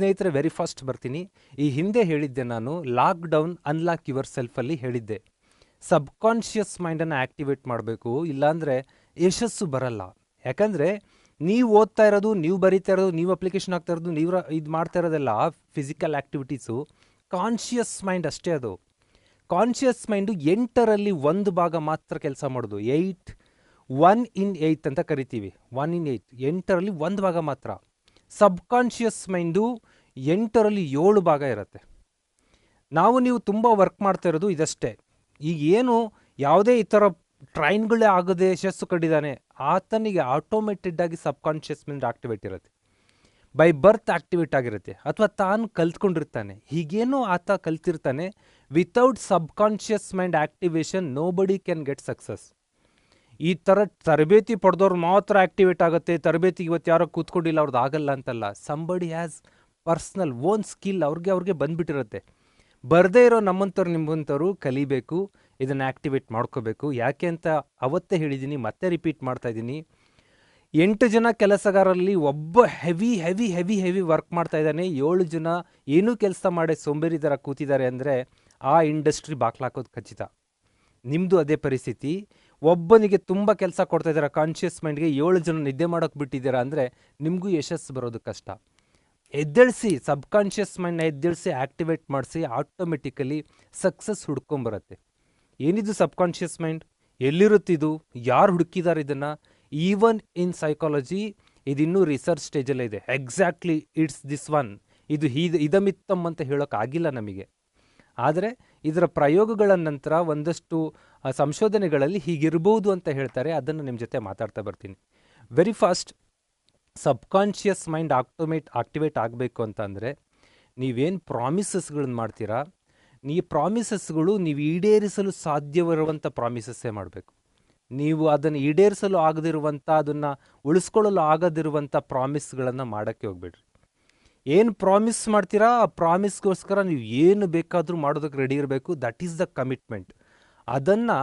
ಸ್ನೇಹಿತರೆ very fast ಬರ್ತೀನಿ. ಈ ಹಿಂದೆ ಹೇಳಿದ್ದೆ ನಾನು ಲಾಕ್ಡೌನ್ ಅನ್ಲಾಕ್ ಯುವರ್ ಸೆಲ್ಫಲ್ಲಿ ಹೇಳಿದ್ದೆ. ಸಬ್ಕಾನ್ಷಿಯಸ್ ಮೈಂಡನ್ನು ಆ್ಯಕ್ಟಿವೇಟ್ ಮಾಡಬೇಕು, ಇಲ್ಲಾಂದರೆ ಯಶಸ್ಸು ಬರಲ್ಲ. ಯಾಕಂದರೆ, ನೀವು ಓದ್ತಾ ಇರೋದು, ನೀವು ಬರೀತಾ ಇರೋದು, ನೀವು ಅಪ್ಲಿಕೇಶನ್ ಆಗ್ತಾ ಇರೋದು, ನೀವು ಇದು ಮಾಡ್ತಾ ಇರೋದೆಲ್ಲ ಫಿಸಿಕಲ್ ಆ್ಯಕ್ಟಿವಿಟೀಸು ಕಾನ್ಷಿಯಸ್ ಮೈಂಡ್ ಅಷ್ಟೇ ಅದು. ಕಾನ್ಷಿಯಸ್ ಮೈಂಡು ಎಂಟರಲ್ಲಿ ಒಂದು ಭಾಗ ಮಾತ್ರ ಕೆಲಸ ಮಾಡೋದು. ಏಯ್ಟ್ ಒನ್ ಇನ್ ಏಯ್ತ್ ಅಂತ ಕರಿತೀವಿ. ಒನ್ ಇನ್ ಏಯ್ಟ್ ಎಂಟರಲ್ಲಿ ಒಂದು ಭಾಗ ಮಾತ್ರ. ಸಬ್ಕಾನ್ಷಿಯಸ್ ಮೈಂಡು ಎಂಟರಲ್ಲಿ ಏಳು ಭಾಗ ಇರುತ್ತೆ. ನಾವು ನೀವು ತುಂಬ ವರ್ಕ್ ಮಾಡ್ತಾ ಇರೋದು ಇದಷ್ಟೇ. ಈಗ ಏನು ಯಾವುದೇ ಈ ಥರ ಟ್ರೈನ್ಗಳೇ ಆಗದೆ ಯಶಸ್ಸು ಕಂಡಿದ್ದಾನೆ, ಆತನಿಗೆ ಆಟೋಮೆಟೆಡ್ ಆಗಿ ಸಬ್ಕಾನ್ಷಿಯಸ್ ಮೈಂಡ್ ಆಕ್ಟಿವೇಟ್ ಇರುತ್ತೆ. ಬೈ ಬರ್ತ್ ಆಕ್ಟಿವೇಟ್ ಆಗಿರುತ್ತೆ, ಅಥವಾ ತಾನು ಕಲ್ತ್ಕೊಂಡಿರ್ತಾನೆ. ಹೀಗೇನೋ ಆತ ಕಲ್ತಿರ್ತಾನೆ without subconscious mind activation nobody can get success ಈ ಥರ ತರಬೇತಿ ಪಡೆದವ್ರು ಮಾತ್ರ ಆಕ್ಟಿವೇಟ್ ಆಗುತ್ತೆ ತರಬೇತಿ ಇವತ್ತು ಯಾರೋ ಕೂತ್ಕೊಂಡಿಲ್ಲ ಅವ್ರದ್ದು ಆಗಲ್ಲ ಅಂತಲ್ಲ. Somebody has personal, own skill ಅವ್ರಿಗೆ ಅವ್ರಿಗೆ ಬಂದ್ಬಿಟ್ಟಿರುತ್ತೆ. ಬರದೇ ಇರೋ ನಮ್ಮಂಥವ್ರು ನಿಮ್ಮಂಥವ್ರು ಕಲಿಬೇಕು, ಇದನ್ನು ಆ್ಯಕ್ಟಿವೇಟ್ ಮಾಡ್ಕೋಬೇಕು. ಯಾಕೆ ಅಂತ ಅವತ್ತೇ ಹೇಳಿದ್ದೀನಿ ಮತ್ತೆ ರಿಪೀಟ್ ಮಾಡ್ತಾ ಇದ್ದೀನಿ. ಎಂಟು ಜನ ಕೆಲಸಗಾರರಲ್ಲಿ ಒಬ್ಬ heavy heavy heavy heavy work ಮಾಡ್ತಾ ಇದ್ದಾನೆ. ಏಳು ಜನ ಏನೂ ಕೆಲಸ ಮಾಡಿ ಸೋಂಬೇರಿ ಥರ ಕೂತಿದ್ದಾರೆ ಅಂದರೆ ಆ ಇಂಡಸ್ಟ್ರಿ ಬಾಕ್ಲಾಕೋದು ಖಚಿತ. ನಿಮ್ಮದು ಅದೇ ಪರಿಸ್ಥಿತಿ. ಒಬ್ಬನಿಗೆ ತುಂಬ ಕೆಲಸ ಕೊಡ್ತಾ ಇದ್ದಾರೆ ಕಾನ್ಷಿಯಸ್ ಮೈಂಡ್ಗೆ ಏಳು ಜನ ನಿದ್ದೆ ಮಾಡೋಕೆ ಬಿಟ್ಟಿದ್ದೀರಾ ಅಂದರೆ ನಿಮಗೂ ಯಶಸ್ಸು ಬರೋದು ಕಷ್ಟ. ಎದ್ದೇಳಿಸಿ, ಸಬ್ಕಾನ್ಷಿಯಸ್ ಮೈಂಡ್ನ ಎದ್ದೇಳಿಸಿ ಆ್ಯಕ್ಟಿವೇಟ್ ಮಾಡಿಸಿ, ಆಟೋಮೆಟಿಕಲಿ ಸಕ್ಸಸ್ ಹುಡ್ಕೊಂಬರುತ್ತೆ. ಏನಿದು ಸಬ್ಕಾನ್ಷಿಯಸ್ ಮೈಂಡ್? ಎಲ್ಲಿರುತ್ತಿದು ಯಾರು ಹುಡುಕಿದ್ದಾರೆ ಇದನ್ನು? ಈವನ್ ಇನ್ ಸೈಕಾಲಜಿ ಇದಿನ್ನೂ ರಿಸರ್ಚ್ ಸ್ಟೇಜಲ್ಲೇ ಇದೆ. Exactly it's this one. ಇದು ಹೀ ಇದಮಿತ್ತಮ್ ಅಂತ ಹೇಳೋಕ್ಕಾಗಿಲ್ಲ ನಮಗೆ. ಆದರೆ ಇದರ ಪ್ರಯೋಗಗಳ ನಂತರ ಒಂದಷ್ಟು ಸಂಶೋಧನೆಗಳಲ್ಲಿ ಹೀಗಿರ್ಬೋದು ಅಂತ ಹೇಳ್ತಾರೆ. ಅದನ್ನು ನಿಮ್ಮ ಜೊತೆ ಮಾತಾಡ್ತಾ ಬರ್ತೀನಿ. Very first subconscious mind automate, activate ಆಗಬೇಕು ಅಂತಂದರೆ ನೀವೇನು ಪ್ರಾಮಿಸಸ್ಗಳನ್ನ ಮಾಡ್ತೀರಾ? ನೀ ಪ್ರಾಮಿಸಸ್ಗಳು ನೀವು ಈಡೇರಿಸಲು ಸಾಧ್ಯವಿರುವಂಥ ಪ್ರಾಮಿಸಸ್ಸೇ ಮಾಡಬೇಕು. ನೀವು ಅದನ್ನು ಈಡೇರಿಸಲು ಆಗದಿರುವಂಥ ಅದನ್ನು ಉಳಿಸ್ಕೊಳ್ಳಲು ಆಗದಿರುವಂಥ ಪ್ರಾಮಿಸ್ಗಳನ್ನು ಮಾಡೋಕ್ಕೆ ಹೋಗ್ಬೇಡ್ರಿ. ಏನು ಪ್ರಾಮಿಸ್ ಮಾಡ್ತೀರಾ? ಆ ಪ್ರಾಮಿಸ್ಗೋಸ್ಕರ ನೀವು ಏನು ಬೇಕಾದರೂ ಮಾಡೋದಕ್ಕೆ ರೆಡಿ ಇರಬೇಕು. That is the commitment. ಅದನ್ನು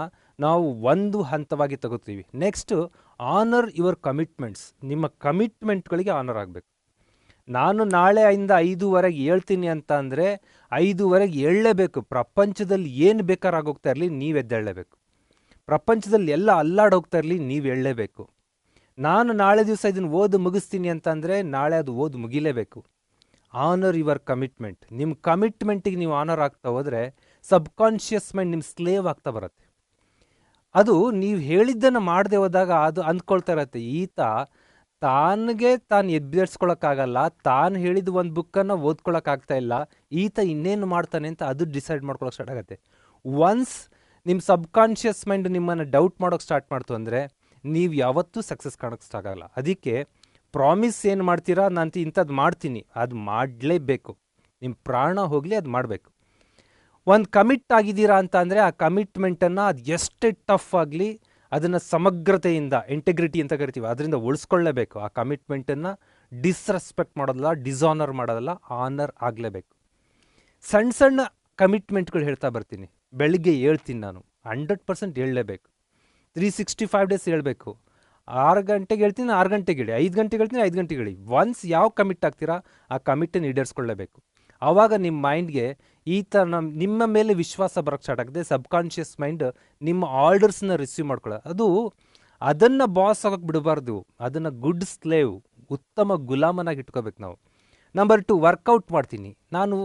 ನಾವು ಒಂದು ಹಂತವಾಗಿ ತಗೋತೀವಿ. ನೆಕ್ಸ್ಟ್ ಆನರ್ ಯುವರ್ ಕಮಿಟ್ಮೆಂಟ್ಸ್ ನಿಮ್ಮ ಕಮಿಟ್ಮೆಂಟ್ಗಳಿಗೆ ಆನರ್ ಆಗಬೇಕು. ನಾನು ನಾಳೆ ಇಂದ ಐದೂವರೆಗೆ ಹೇಳ್ತೀನಿ ಅಂತ ಅಂದರೆ ಐದೂವರೆಗೆ ಹೇಳಲೇಬೇಕು ಪ್ರಪಂಚದಲ್ಲಿ ಏನು ಬೇಕಾರಾಗೋಗ್ತಾ ಇರಲಿ, ನೀವು ಎದ್ದೇಳಲೇಬೇಕು ಪ್ರಪಂಚದಲ್ಲಿ ಎಲ್ಲ ಅಲ್ಲಾಡೋಗ್ತಾ ಇರಲಿ, ನೀವು ಹೇಳಲೇಬೇಕು ನಾನು ನಾಳೆ ದಿವಸ ಇದನ್ನು ಓದು ಮುಗಿಸ್ತೀನಿ ಅಂತ ಅಂದರೆ ನಾಳೆ ಅದು ಓದು ಮುಗಿಲೇಬೇಕು. ಆನರ್ ಯುವರ್ ಕಮಿಟ್ಮೆಂಟ್ ನಿಮ್ಮ ಕಮಿಟ್ಮೆಂಟಿಗೆ ನೀವು ಆನರ್ ಆಗ್ತಾ ಹೋದರೆ ಸಬ್ಕಾನ್ಷಿಯಸ್ ಮೈಂಡ್ ನಿಮ್ಮ ಸ್ಲೇವ್ ಆಗ್ತಾ ಬರುತ್ತೆ. ಅದು ನೀವು ಹೇಳಿದ್ದನ್ನು ಮಾಡದೆ ಹೋದಾಗ ಅದು ಅಂದ್ಕೊಳ್ತಾ ಇರತ್ತೆ. ಈತ ತಾನಿಗೆ ತಾನು ಎಬ್ಬಿಸ್ಕೊಳಕ್ಕಾಗಲ್ಲ ತಾನು ಹೇಳಿದ ಒಂದು ಬುಕ್ಕನ್ನು ಓದ್ಕೊಳಕ್ಕಾಗ್ತಾ ಇಲ್ಲ, ಈತ ಇನ್ನೇನು ಮಾಡ್ತಾನೆ ಅಂತ ಅದು ಡಿಸೈಡ್ ಮಾಡ್ಕೊಳಕ್ಕೆ ಸ್ಟಾರ್ಟ್ ಆಗುತ್ತೆ. ಒನ್ಸ್ ನಿಮ್ಮ ಸಬ್ಕಾನ್ಷಿಯಸ್ ಮೈಂಡ್ ನಿಮ್ಮನ್ನು ಡೌಟ್ ಮಾಡೋಕ್ಕೆ ಸ್ಟಾರ್ಟ್ ಮಾಡ್ತು ಅಂದರೆ, ನೀವು ಯಾವತ್ತೂ ಸಕ್ಸಸ್ ಕಾಣೋಕ್ಕೆ ಸ್ಟಾರ್ಟ್ ಆಗಲ್ಲ. ಅದಕ್ಕೆ ಪ್ರಾಮಿಸ್ ಏನು ಮಾಡ್ತೀರಾ, ನಾನು ಇಂಥದ್ದು ಮಾಡ್ತೀನಿ. ಅದು ಮಾಡಲೇಬೇಕು. ನಿಮ್ಮ ಪ್ರಾಣ ಹೋಗಲಿ ಅದು ಮಾಡಬೇಕು. ಒಂದು ಕಮಿಟ್ ಆಗಿದ್ದೀರಾ ಅಂತ ಅಂದರೆ ಆ ಕಮಿಟ್ಮೆಂಟನ್ನು ಅದು ಎಷ್ಟೇ ಟಫ್ ಆಗಲಿ ಅದನ್ನು ಸಮಗ್ರತೆಯಿಂದ ಇಂಟೆಗ್ರಿಟಿ ಅಂತ ಕರಿತೀವಿ. ಅದರಿಂದ ಉಳಿಸ್ಕೊಳ್ಳೇಬೇಕು. ಆ ಕಮಿಟ್ಮೆಂಟನ್ನು ಡಿಸ್ರೆಸ್ಪೆಕ್ಟ್ ಮಾಡೋದಲ್ಲ ಡಿಸಾನರ್ ಮಾಡೋದಲ್ಲ ಆನರ್ ಆಗಲೇಬೇಕು. ಸಣ್ಣ ಸಣ್ಣ ಕಮಿಟ್ಮೆಂಟ್ಗಳು ಹೇಳ್ತಾ ಬರ್ತೀನಿ. ಬೆಳಿಗ್ಗೆ ಹೇಳ್ತೀನಿ ನಾನು. ಹಂಡ್ರೆಡ್ ಪರ್ಸೆಂಟ್ ಹೇಳಲೇಬೇಕು. ತ್ರೀ ಸಿಕ್ಸ್ಟಿ ಫೈವ್ ಡೇಸ್ ಹೇಳಬೇಕು. ಆರು ಗಂಟೆಗೆ ಹೇಳ್ತೀನಿ, ಆರು ಗಂಟೆಗೆ ಹೇಳಿ ಐದು ಗಂಟೆಗೆ ಹೇಳ್ತೀನಿ, ಐದು ಗಂಟೆಗೆ ಹೇಳಿ ಒನ್ಸ್ ಯಾವ ಕಮಿಟ್ ಆಗ್ತೀರಾ, ಆ ಕಮಿಟನ್ನು ಈಡೇರಿಸ್ಕೊಳ್ಳೇಬೇಕು. ಆವಾಗ ನಿಮ್ಮ ಮೈಂಡ್ಗೆ ಈ ಥರ ನಮ್ಮ ನಿಮ್ಮ ಮೇಲೆ ವಿಶ್ವಾಸ ಬರೋಕ್ಕೆ ಸ್ಟಾರ್ಟ್ ಆಗುತ್ತೆ ಸಬ್ಕಾನ್ಷಿಯಸ್ ಮೈಂಡ್ ನಿಮ್ಮ ಆರ್ಡರ್ಸ್ನ ರಿಸೀವ್ ಮಾಡ್ಕೊಳ್ಳೋ. ಅದು ಅದನ್ನು ಬಾಸ್ ಆಗೋಕ್ಕೆ ಬಿಡಬಾರ್ದು. ಅದನ್ನು ಗುಡ್ ಸ್ಲೇವ್, ಉತ್ತಮ ಗುಲಾಮನಾಗಿ ಇಟ್ಕೋಬೇಕು ನಾವು. ನಂಬರ್ ಟು ವರ್ಕೌಟ್ ಮಾಡ್ತೀನಿ. ನಾನು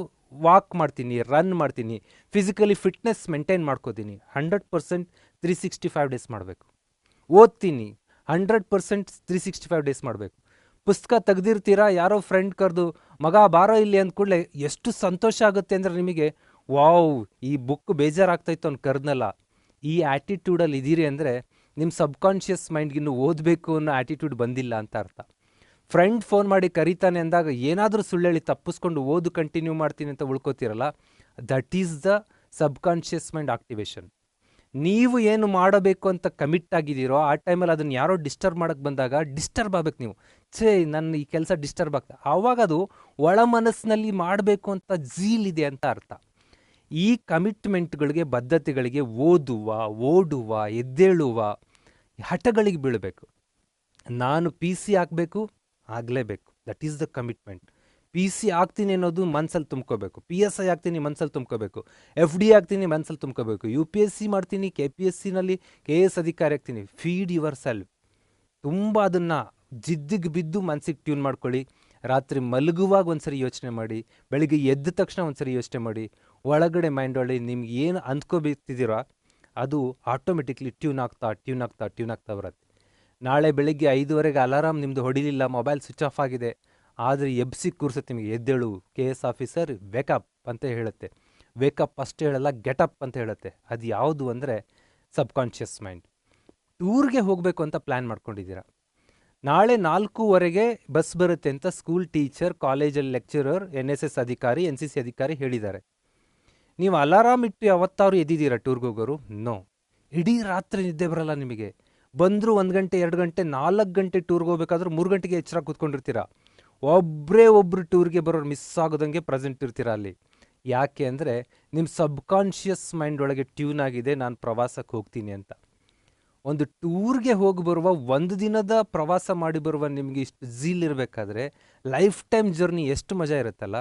ವಾಕ್ ಮಾಡ್ತೀನಿ ರನ್ ಮಾಡ್ತೀನಿ. ಫಿಸಿಕಲಿ ಫಿಟ್ನೆಸ್ ಮೇಂಟೈನ್ ಮಾಡ್ಕೋತೀನಿ. Hundred percent three sixty five days ಮಾಡಬೇಕು. ಓದ್ತೀನಿ. Hundred percent three sixty five days ಮಾಡಬೇಕು. ಪುಸ್ತಕ ತೆಗೆದಿರ್ತೀರಾ? ಯಾರೋ ಫ್ರೆಂಡ್ ಕರೆದು, ಮಗ, ಬಾರೋ ಇಲ್ಲಿ ಅಂದ ಕೂಡಲೇ ಎಷ್ಟು ಸಂತೋಷ ಆಗುತ್ತೆ ಅಂದರೆ ನಿಮಗೆ, ವಾವ್, ಈ ಬುಕ್ ಬೇಜಾರಾಗ್ತಾಯಿತ್ತು ಅವ್ನು ಕರೆದ್ನಲ್ಲ. ಈ ಆ್ಯಟಿಟ್ಯೂಡಲ್ಲಿ ಇದ್ದೀರಿ ಅಂದರೆ ನಿಮ್ಮ ಸಬ್ಕಾನ್ಷಿಯಸ್ ಮೈಂಡ್ಗಿನ್ನೂ ಓದಬೇಕು ಅನ್ನೋ ಆ್ಯಟಿಟ್ಯೂಡ್ ಬಂದಿಲ್ಲ ಅಂತ ಅರ್ಥ. ಫ್ರೆಂಡ್ ಫೋನ್ ಮಾಡಿ ಕರೀತಾನೆ ಅಂದಾಗ ಏನಾದರೂ ಸುಳ್ಳೇಳಿ ತಪ್ಪಿಸ್ಕೊಂಡು ಓದು ಕಂಟಿನ್ಯೂ ಮಾಡ್ತೀನಿ ಅಂತ ಉಳ್ಕೋತೀರಲ್ಲ? That is the subconscious mind activation ನೀವು ಏನು ಮಾಡಬೇಕು ಅಂತ ಕಮಿಟ್ ಆಗಿದ್ದೀರೋ, ಆ ಟೈಮಲ್ಲಿ ಅದನ್ನು ಯಾರೋ ಡಿಸ್ಟರ್ಬ್ ಮಾಡೋಕ್ಕೆ ಬಂದಾಗ ಡಿಸ್ಟರ್ಬ್ ಆಗ್ಬೇಕು ನೀವು. ಛೇ ನನ್ನ ಈ ಕೆಲಸ ಡಿಸ್ಟರ್ಬ್ ಆಗ್ತದೆ ಆವಾಗ ಅದು ಒಳ ಮನಸ್ಸಿನಲ್ಲಿ ಮಾಡಬೇಕು ಅಂತ ಝೀಲ್ ಇದೆ ಅಂತ ಅರ್ಥ. ಈ ಕಮಿಟ್ಮೆಂಟ್ಗಳಿಗೆ ಬದ್ಧತೆಗಳಿಗೆ ಓದುವ, ಓಡುವ, ಎದ್ದೇಳುವ ಹಠಗಳಿಗೆ ಬೀಳಬೇಕು. ನಾನು ಪಿ ಸಿ ಹಾಕಬೇಕು ಆಗಲೇಬೇಕು. That is the commitment P C ಆಗ್ತೀನಿ ಅನ್ನೋದು ಮನ್ಸಲ್ಲಿ ತುಂಬ್ಕೋಬೇಕು. ಪಿ ಎಸ್ ಐ ಆಗ್ತೀನಿ ಮನ್ಸಲ್ಲಿ ತುಂಬ್ಕೋಬೇಕು. ಎಫ್ ಡಿ ಆಗ್ತೀನಿ ಮನ್ಸಲ್ಲಿ ತುಂಬ್ಕೋಬೇಕು. ಯು ಪಿ ಎಸ್ ಸಿ ಮಾಡ್ತೀನಿ ಕೆ ಪಿ ಎಸ್ ಸಿನಲ್ಲಿ ಕೆ ಎಸ್ ಅಧಿಕಾರಿ ಆಗ್ತೀನಿ. ಫೀಡ್ ಯುವರ್ ಸೆಲ್ಫ್ ತುಂಬ ಅದನ್ನು ಜಿದ್ದಿಗೆ ಬಿದ್ದು ಮನಸ್ಸಿಗೆ ಟ್ಯೂನ್ ಮಾಡ್ಕೊಳ್ಳಿ. ರಾತ್ರಿ ಮಲಗುವಾಗ ಒಂದ್ಸರಿ ಯೋಚನೆ ಮಾಡಿ. ಬೆಳಿಗ್ಗೆ ಎದ್ದ ತಕ್ಷಣ ಒಂದ್ಸರಿ ಯೋಚನೆ ಮಾಡಿ. ಒಳಗಡೆ ಮೈಂಡ್ ಒಳ್ಳೆ ನಿಮ್ಗೆ ಏನು ಅಂದ್ಕೋಬೇಕಿದ್ದೀರೋ ಅದು ಆಟೋಮೆಟಿಕ್ಲಿ ಟ್ಯೂನ್ ಆಗ್ತಾ ಟ್ಯೂನ್ ಆಗ್ತಾ ಟ್ಯೂನ್ ಆಗ್ತಾ ಬರುತ್ತೆ. ನಾಳೆ ಬೆಳಿಗ್ಗೆ ಐದುವರೆಗೆ ಅಲಾರಾಮ್ ನಿಮ್ಮದು ಹೊಡಿಲಿಲ್ಲ ಮೊಬೈಲ್ ಸ್ವಿಚ್ ಆಫ್ ಆಗಿದೆ. ಆದರೆ ಎಬ್ಸಿ ಕೂರಿಸುತ್ತೆ ನಿಮಗೆ ಎದ್ದೇಳು, ಕೆ ಎಸ್ ಆಫೀಸರ್ ವೇಕಪ್ ಅಂತ ಹೇಳುತ್ತೆ. ವೇಕಪ್ ಅಷ್ಟೇ ಹೇಳಲ್ಲ, ಗೆಟಪ್ ಅಂತ ಹೇಳುತ್ತೆ. ಅದು ಯಾವುದು ಅಂದರೆ ಸಬ್ಕಾನ್ಷಿಯಸ್ ಮೈಂಡ್. ಟೂರ್ಗೆ ಹೋಗಬೇಕು ಅಂತ ಪ್ಲ್ಯಾನ್ ಮಾಡ್ಕೊಂಡಿದ್ದೀರಾ? ನಾಳೆ ನಾಲ್ಕೂವರೆಗೆ ಬಸ್ ಬರುತ್ತೆ ಅಂತ ಸ್ಕೂಲ್ ಟೀಚರ್, ಕಾಲೇಜಲ್ಲಿ ಲೆಕ್ಚರರ್, ಎನ್ ಎಸ್ ಎಸ್ ಅಧಿಕಾರಿ, ಎನ್ ಸಿ ಸಿ ಅಧಿಕಾರಿ ಹೇಳಿದ್ದಾರೆ. ನೀವು ಅಲಾರಾಮ್ ಇಟ್ಟು ಯಾವತ್ತಾದ್ರು ಎದ್ದಿದ್ದೀರಾ ಟೂರ್ಗೆ ಹೋಗೋರು? ನೋ. ಇಡೀ ರಾತ್ರಿ ನಿದ್ದೆ ಬರಲ್ಲ ನಿಮಗೆ. ಬಂದರೂ ಒಂದು ಗಂಟೆ, ಎರಡು ಗಂಟೆ, ನಾಲ್ಕು ಗಂಟೆ ಟೂರ್ಗೆ ಹೋಗ್ಬೇಕಾದ್ರೂ ಮೂರು ಗಂಟೆಗೆ ಎಚ್ಚರ ಕೂತ್ಕೊಂಡಿರ್ತೀರಾ? ಒಬ್ಬರೇ ಒಬ್ಬರು ಟೂರ್ಗೆ ಬರೋರು ಮಿಸ್ ಆಗೋದಂಗೆ ಪ್ರೆಸೆಂಟ್ ಇರ್ತೀರ ಅಲ್ಲಿ? ಯಾಕೆ ಅಂದರೆ ನಿಮ್ಮ ಸಬ್ಕಾನ್ಷಿಯಸ್ ಮೈಂಡ್ ಒಳಗೆ ಟ್ಯೂನ್ ಆಗಿದೆ, ನಾನು ಪ್ರವಾಸಕ್ಕೆ ಹೋಗ್ತೀನಿ ಅಂತ. ಒಂದು ಟೂರ್ಗೆ ಹೋಗಿ ಬರುವ ಒಂದು ದಿನದ ಪ್ರವಾಸ ಮಾಡಿ ಬರುವ ನಿಮಗೆ ಇಷ್ಟು ಝೀಲ್ ಇರಬೇಕಾದ್ರೆ ಲೈಫ್ ಟೈಮ್ ಜರ್ನಿ ಎಷ್ಟು ಮಜಾ ಇರುತ್ತಲ್ಲ?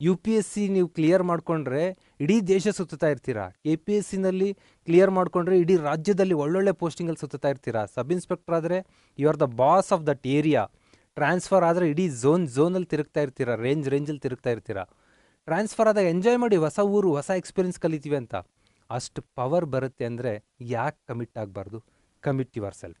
ಯು ಪಿ ಎಸ್ ಸಿ ನೀವು ಕ್ಲಿಯರ್ ಮಾಡಿಕೊಂಡ್ರೆ ಇಡೀ ದೇಶ ಸುತ್ತುತ್ತಾ ಇರ್ತೀರಾ? ಎ ಪಿ ಎಸ್ ಸಿನಲ್ಲಿ ಕ್ಲಿಯರ್ ಮಾಡಿಕೊಂಡ್ರೆ ಇಡೀ ರಾಜ್ಯದಲ್ಲಿ ಒಳ್ಳೊಳ್ಳೆ ಪೋಸ್ಟಿಂಗಲ್ಲಿ ಸುತ್ತುತ್ತಾ ಇರ್ತೀರಾ? ಸಬ್ ಇನ್ಸ್ಪೆಕ್ಟರ್ ಆದರೆ you are the boss of that area transfer ಆದರೆ ಇಡೀ ಝೋನ್ ಝೋನಲ್ಲಿ ತಿರುಗ್ತಾ ಇರ್ತೀರಾ, ರೇಂಜ್ ರೇಂಜಲ್ಲಿ ತಿರುಗ್ತಾ ಇರ್ತೀರಾ? ಟ್ರಾನ್ಸ್ಫರ್ ಆದಾಗ ಎಂಜಾಯ್ ಮಾಡಿ ಹೊಸ ಊರು, ಹೊಸ ಎಕ್ಸ್ಪೀರಿಯನ್ಸ್ ಕಲಿತೀವಿ ಅಂತ. ಅಷ್ಟು ಪವರ್ ಬರುತ್ತೆ ಅಂದರೆ ಯಾಕೆ ಕಮಿಟ್ ಆಗಬಾರ್ದು? Commit your self